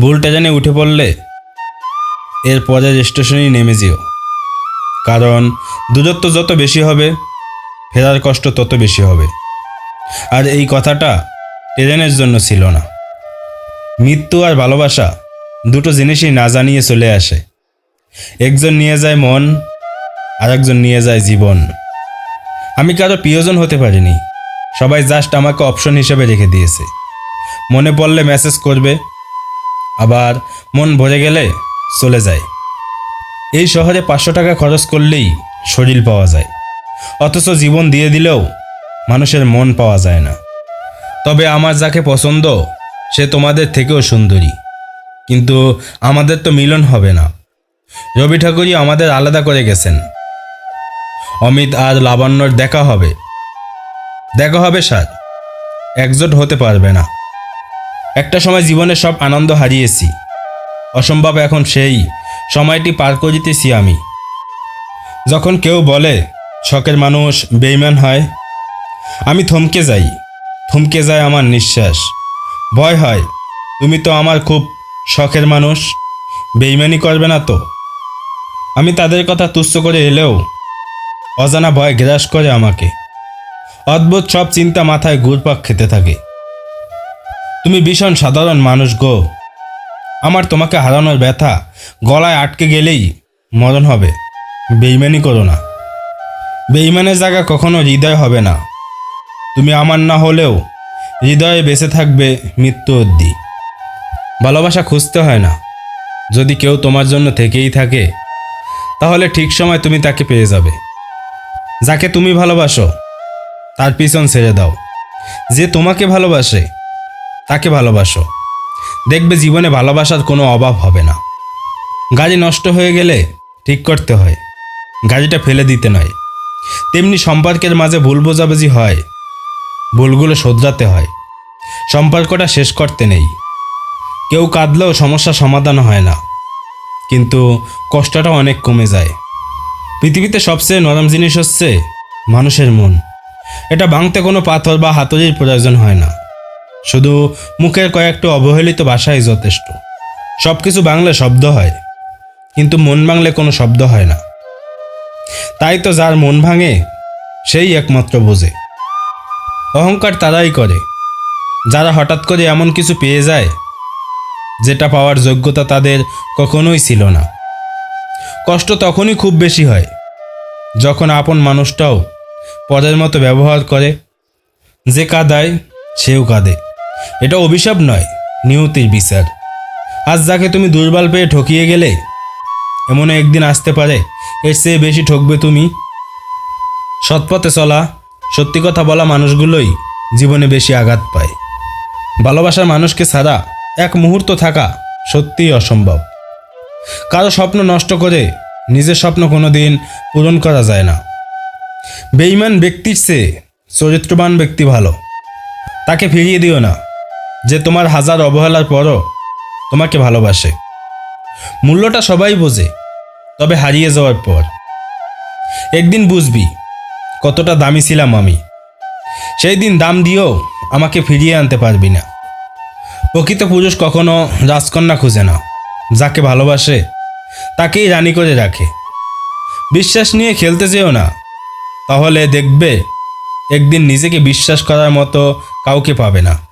ভুলটা জানে উঠে পড়লে এর পরের স্টেশনেই নেমে যেও। কারণ দূরত্ব যত বেশি হবে, ফেরার কষ্ট তত বেশি হবে। আর এই কথাটা ট্রেনের জন্য ছিল না। মৃত্যু আর ভালোবাসা দুটো জিনিসই না জানিয়ে চলে আসে। একজন নিয়ে যায় মন আর একজন নিয়ে যায় জীবন। আমি কারও প্রিয়জন হতে পারিনি? সবাই জাস্ট আমাকে অপশন হিসেবে রেখে দিয়েছে। মনে পড়লে মেসেজ করবে, আবার মন ভরে গেলে চলে যায়। এই শহরে পাঁচশো টাকা খরচ করলেই শরীর পাওয়া যায়। অথচ জীবন দিয়ে দিলেও মানুষের মন পাওয়া যায় না। তবে আমার যাকে পছন্দ, সে তোমাদের থেকেও সুন্দরী। কিন্তু আমাদের তো মিলন হবে না। রবি ঠাকুরই আমাদের আলাদা করে গেছেন। অমিত আর লাবণ্যর দেখা হবে। দেখা হবে স্যার একজোট হতে পারবে না। একটা সময় জীবনের সব আনন্দ হারিয়েছি। অসম্ভব এখন সেই সময়টি পার করিতেছি আমি। যখন কেউ বলে, শখের মানুষ বেইমান হয়, আমি থমকে যাই। থমকে যায় আমার নিঃশ্বাস। ভয় হয়, তুমি তো আমার খুব শখের মানুষ বেইমানি করবে না তো? আমি তাদের কথা তুচ্ছ করে এলেও অজানা ভয় গ্রাস করে আমাকে। অদ্ভুত সব চিন্তা মাথায় ঘুরপাক খেতে থাকে। তুমি ভীষণ সাধারণ মানুষ গো। আমার তোমাকে হারানোর ব্যথা গলায় আটকে গেলেই মরণ হবে। বেইমানি করো না। বেইমানের জায়গা কখনো হৃদয় হবে না। তুমি আমার না হলেও হৃদয়ে বেঁচে থাকবে মৃত্যু অবধি। ভালোবাসা খুঁজতে হয় না। যদি কেউ তোমার জন্য থেকেই থাকে, তাহলে ঠিক সময় তুমি তাকে পেয়ে যাবে। যাকে তুমি ভালোবাসো, তার পিছন ছেড়ে দাও। যে তোমাকে ভালোবাসে, তাকে ভালোবাসো। দেখবে জীবনে ভালোবাসার কোনো অভাব হবে না। গাড়ি নষ্ট হয়ে গেলে ঠিক করতে হয়। গাড়িটা ফেলে দিতে নয়। তেমনি সম্পর্কের মাঝে ভুল বোঝাবুঝি হয়। ভুলগুলো শোধরাতে হয়। সম্পর্কটা শেষ করতে নেই। কেউ কাঁদলেও সমস্যা সমাধান হয় না। কিন্তু কষ্টটা অনেক কমে যায়। পৃথিবীতে সবচেয়ে নরম জিনিস হচ্ছে মানুষের মন। এটা ভাঙতে কোনো পাথর বা হাতুড়ির প্রয়োজন হয় না। শুধু মুখের কয়েকটা অবহেলিত ভাষাই যথেষ্ট। সব কিছু বাংলা শব্দ হয়, কিন্তু মন ভাঙলে কোনো শব্দ হয় না। তাই তো যার মন ভাঙে, সেই একমাত্র বোঝে। অহংকার তারাই করে। যারা হঠাৎ করে এমন কিছু পেয়ে যায়, যেটা পাওয়ার যোগ্যতা তাদের কখনোই ছিল না। কষ্ট তখনই খুব বেশি হয়, যখন আপন মানুষটাও পরের মতো ব্যবহার করে, যে কাদায় সেও কাঁদে। এটা অভিশাপ নয়, নিয়তির বিচার। আজ যাকে তুমি দুর্বল পেয়ে ঠকিয়ে গেলে এমন একদিন আসতে পারে, এর চেয়ে বেশি ঠকবে তুমি। সৎপথে চলা, সত্যি কথা বলা মানুষগুলোই জীবনে বেশি আঘাত পায়। ভালোবাসার মানুষকে ছাড়া এক মুহূর্ত থাকা সত্যিই অসম্ভব। কারও স্বপ্ন নষ্ট করে নিজের স্বপ্ন কোনো দিন পূরণ করা যায় না। বেইমান ব্যক্তির চেয়ে চরিত্রবান ব্যক্তি ভালো। তাকে ফিরিয়ে দিও না যে তোমার হাজার অবহেলার পরও তোমাকে ভালোবাসে। মূল্যটা সবাই বোঝে, তবে হারিয়ে যাওয়ার পর। একদিন বুঝবি কতটা দামি ছিলাম আমি। সেই দিন দাম দিয়েও আমাকে ফিরিয়ে আনতে পারবি না। প্রকৃত পুরুষ কখনো রাজকন্যা খুঁজে না। যাকে ভালোবাসে, তাকেই রানী করে রাখে। বিশ্বাস নিয়ে খেলতে যেও না। তাহলে দেখবে, একদিন নিজেকে বিশ্বাস করার মতো কাউকে পাবে না।